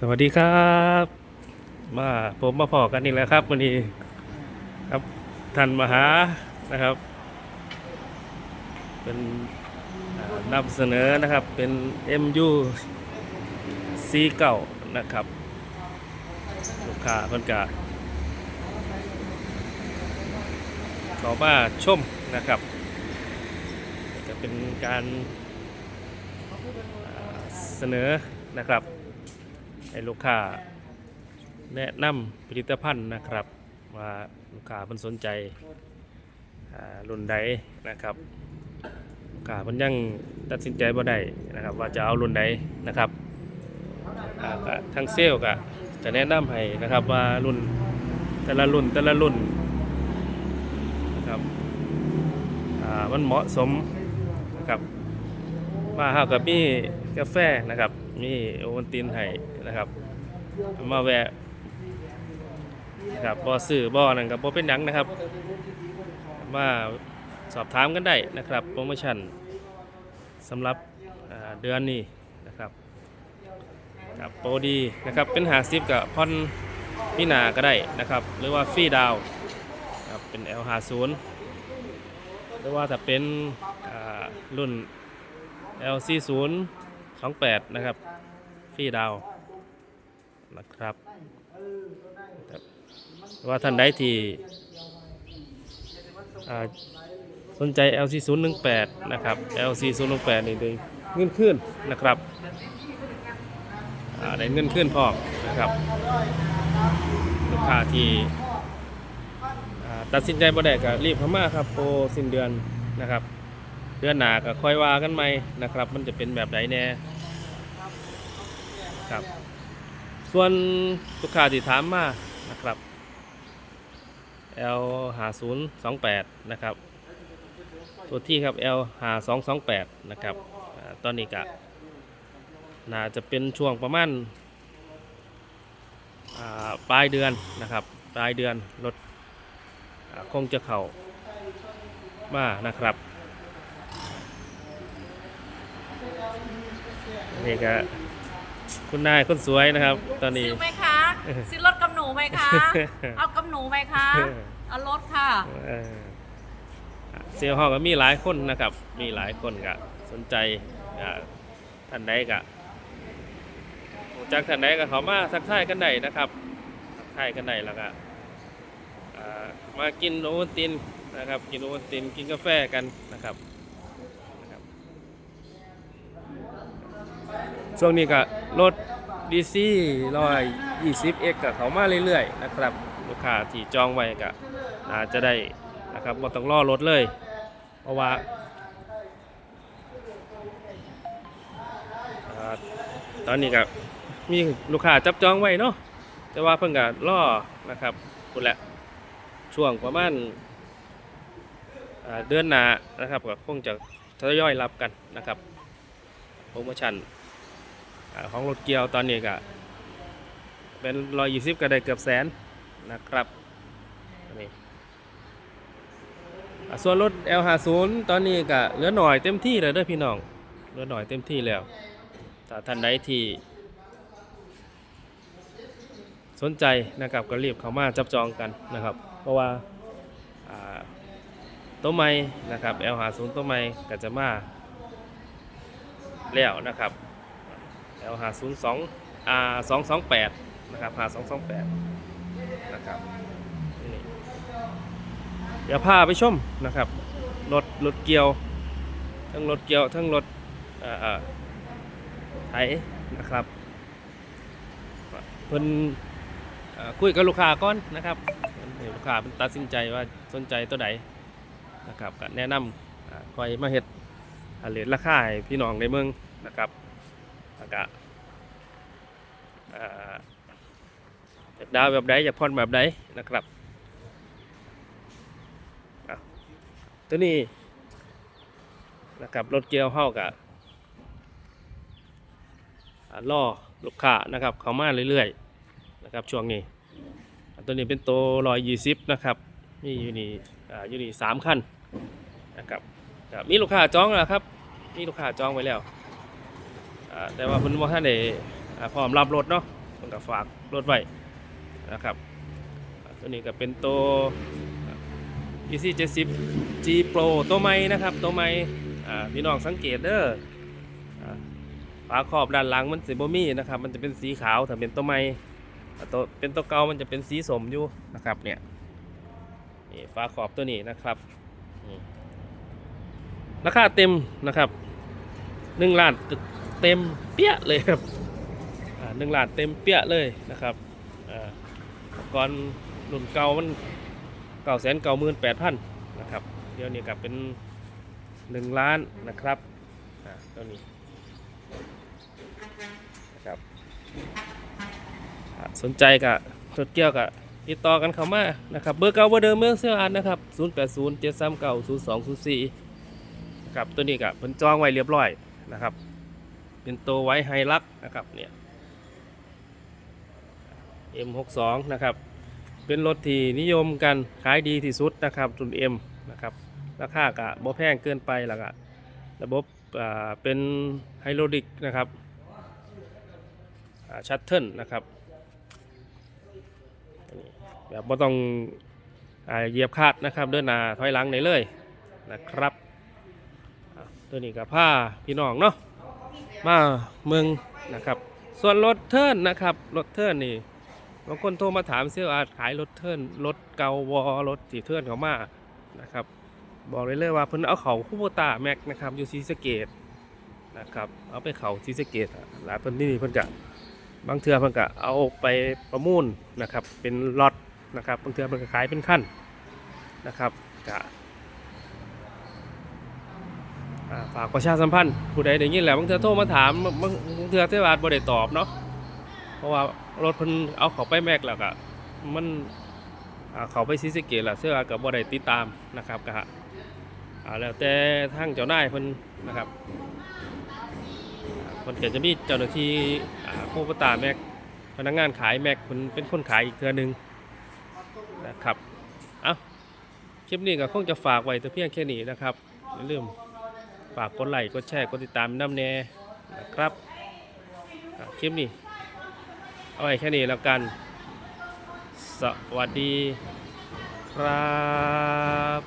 สวัสดีครับ มาผมมาพอกันอีกแล้วครับวันนี้ครับท่านมหานะครับ เป็นนำเสนอนะครับเป็น MU C เก่านะครับลูกค้าเพิ่นกะขอมาชมนะครับจะเป็นการเสนอนะครับ ให้ลูกค้าแนะนำผลิตภัณฑ์นะครับ ว่าลูกค้าเพิ่นสนใจรุ่นใดนะครับลูกค้าเพิ่นยังตัดสินใจบ่ได้นะครับ ว่าจะเอารุ่นใดนะครับทางเซลล์ก็จะแนะนำให้นะครับว่ารุ่นแต่ละรุ่นแต่ละรุ่นนะครับอ่ามันเหมาะสมนะครับมาเฮากับมีกาแฟนะครับ มีโอวัลตินให้นะครับมาแวะนะครับบ่ซื้อบ่นั่นก็บ่เป็นหยังนะครับ มาสอบถามกันได้นะครับโปรโมชั่นสำหรับเดือนนี้นะครับกับโปรดีนะครับเป็นหาซิปกับพอนพี่นาก็ได้นะครับ หรือว่าฟรีดาวน์ครับเป็น L50 หรือว่าถ้าเป็นอ่ารุ่น L40 28 นะครับฟรีดาวนะครับว่าท่านใดที่อ่าสนใจ LC018 นะครับ LC018 นี่ได้เงินขึ้นนะครับอ่าได้เงินขึ้นพร้อมนะครับลูกค้าที่ตัดสินใจบ่ได้ก็รีบเข้ามาครับโปรสิ้นเดือนนะครับ เดือนหนาก็ค่อยว่ากันใหม่นะครับ มันจะเป็นแบบไหนแน่ครับ ส่วนลูกค้าที่ถามมานะครับ L หาศูนย์สองแปดนะครับ ตัวที่ครับ L หาสองสองแปดนะครับตอนนี้ก็น่าจะเป็นช่วงประมาณาปลายเดือนนะครับ ปลายเดือนรถคงจะเข่ามานะครับ นี่ก็คุณนายคนสวยนะครับ ตอนนี้ ซื้อไหมคะ ซื้อรถกับหนูไหมคะ เอากับหนูไหมคะ เอารถค่ะเออเซลล์ห้องก็มีหลายคนนะครับ มีหลายคนก็สนใจอ่าท่านใดก็รู้จากท่านใดก็เขามาทักทายกันได้นะครับทักทายกันได้แล้วก็อ่ามากินโอวัลตินนะครับ กินโอวัลตินกินกาแฟกันนะครับนะครับ ช่วงนี้ก็รถ DC 120X กับเขามาเรื่อยๆนะครับลูกค้าที่จองไว้ก็อาจจะได้นะครับบ่ต้องรอรถเลย เพราะว่าตอนนี้ก็มีลูกค้าจับจองไว้เนาะแต่ว่าเพิ่งก็รอนะครับคุณแหละช่วงประมาณอ่าเดือนหน้านะครับก็คงจะทยอยรับกันนะครับโปรโมชั่น ของรถเกียวตอนนี้ก็เป็นรอยยี่สิบก็ได้เกือบแสนนะครับนี่ส่วนรถ L50 ตอนนี้ก็เหลือหน่อยเต็มที่เลยเด้อพี่น้องเหลือหน่อยเต็มที่แล้วถ้าท่านใดที่สนใจนะครับก็รีบเข้ามาจับจองกันนะครับ เพราะว่าอ่าตัวใหม่นะครับ L50 ตัวใหม่ก็จะมาแล้วนะครับ L หาศูนย์สอง R สองสองแปดนะครับหาสองสองแปดนะครับนี่เดี๋ยวพาไปชมนะครับ รถรถเกี่ยว ทั้งรถเกี่ยว ทั้งรถอ่อเอ่อไถนะครับเพิ่นคุยกับลูกค้าก่อนนะครับลูกค้าเป็นตัดสินใจว่าสนใจตัวใดนะครับก็แนะนำอ่าคอยมาเฮ็ดอ่าเรทราคาให้พี่น้องในเมืองนะครับ แล้วก็อ่าอยากดาวแบบใดอยากผ่อนแบบใดนะครับตัวนี้นะครับรถเกียวเฮากับล่อลูกค้านะครับ เขามาเรื่อยๆนะครับช่วงนี้ ตัวนี้เป็นโตรอยยี่สิบนะครับมีอยู่นี่ออยู่นี่สามคันนะครับมีลูกค้าจองแล้วครับ มีลูกค้าจองไว้แล้ว แต่ว่าเพิ่นบ่ทันได้พร้อมรับรถเนาะมันก็ฝากรถไว้นะครับตัวนี้ก็เป็นตัว EC 70 G Pro ตัวใหม่นะครับ ตัวใหม่พี่น้องสังเกตเด้ออ่าฝาขอบด้านหลังมันสีบ่มีนะครับ มันจะเป็นสีขาวถ้าเป็นตัวใหม่ตัวเป็นตัวเก่ามันจะเป็นสีสมอยู่นะครับเนี่ยนี่ฝาขอบตัวนี้นะครับราคาเต็มนะครับหนึ่งล้าน เต็มเปี้ยเลยครับหนึ่งล้านเต็มเปี้ยเลยนะครับอ่าก่อนรุ่นเก่ามันเก้าแสนเก้าหมื่นแปดพันนะครับเดี๋ยวนี้กลับเป็นหนึ่งล้านนะครับอ่าตัวนี้นะครับสนใจกับจดเกี่ยวกับติดต่อกันเข้ามานะครับเบอร์เก่าเบอร์เดิมเมืองเสื้ออันนะครับ0 8 0 7 3 9 0 2 0 4นะครับตัวนี้กับเป็นจองไว้เรียบร้อยนะครับ เป็นตัวไว้ไฮลักนะครับเนี่ย M62 นะครับ เป็นรถที่นิยมกันขายดีที่สุดนะครับรุ่น M นะครับราคากะบ่แพงเกินไปแล้วก็ระบบเป็นไฮโดรลิกนะครับชัตเทิลนะครับแบบบ่ต้องเหยียบคาดนะครับ เดินหน้าถอยหลังได้เลยนะครับตัวนี้กับผ้าพี่น้องเนาะ มาเมืองนะครับ ส่วนรถเทิร์นนะครับรถเทิร์นนี่บางคนโทรมาถามเสื้ออาขายรถเทิร์นรถเกาวอรถสีเทิร์นเขามานะครับ บอกเลยเลยว่าเพิ่นเอาเขาคูโบตาแม็กนะครับอยู่ซีสเกตนะครับเอาไปเขาซีสเกตหลายเพิ่นนี่เพิ่นกะบางเทือเพิ่นกะเอาไปประมูลนะครับเป็นล็อตนะครับบางเทือเพิ่นก็ขายเป็นขั้นนะครับกะอ่า ฝากประชาสัมพันธ์ผู้ใดได้ยินแหละบางเทื่อโทรมาถามบางบางเทื่อเทศบาลบ่ได้ตอบเนาะเพราะว่ารถเพิ่นเอาเขาไปแม็กแล้วก็มันอ่าเขาไปซีสะเกตแล้วเสื้อกับบ่ได้ติดตามนะครับก็อ่าแล้วแต่ทางเจ้านายเพิ่นนะครับอ่าเพิ่นก็จะมีเจ้าหน้าที่อ่าผู้ประตาแม็กพนักงานขายแม็กเพิ่นเป็นคนขายอีกเทื่อหนึงนะครับเอ้าคลิปนี้ก็คงจะฝากไว้แต่เพียงแค่นี้นะครับอย่าลืม ฝากกดไลค์กดแชร์กดติดตามน้ำแน่นะครับคลิปนี้เอาไว้แค่นี้แล้วกัน สวัสดีครับ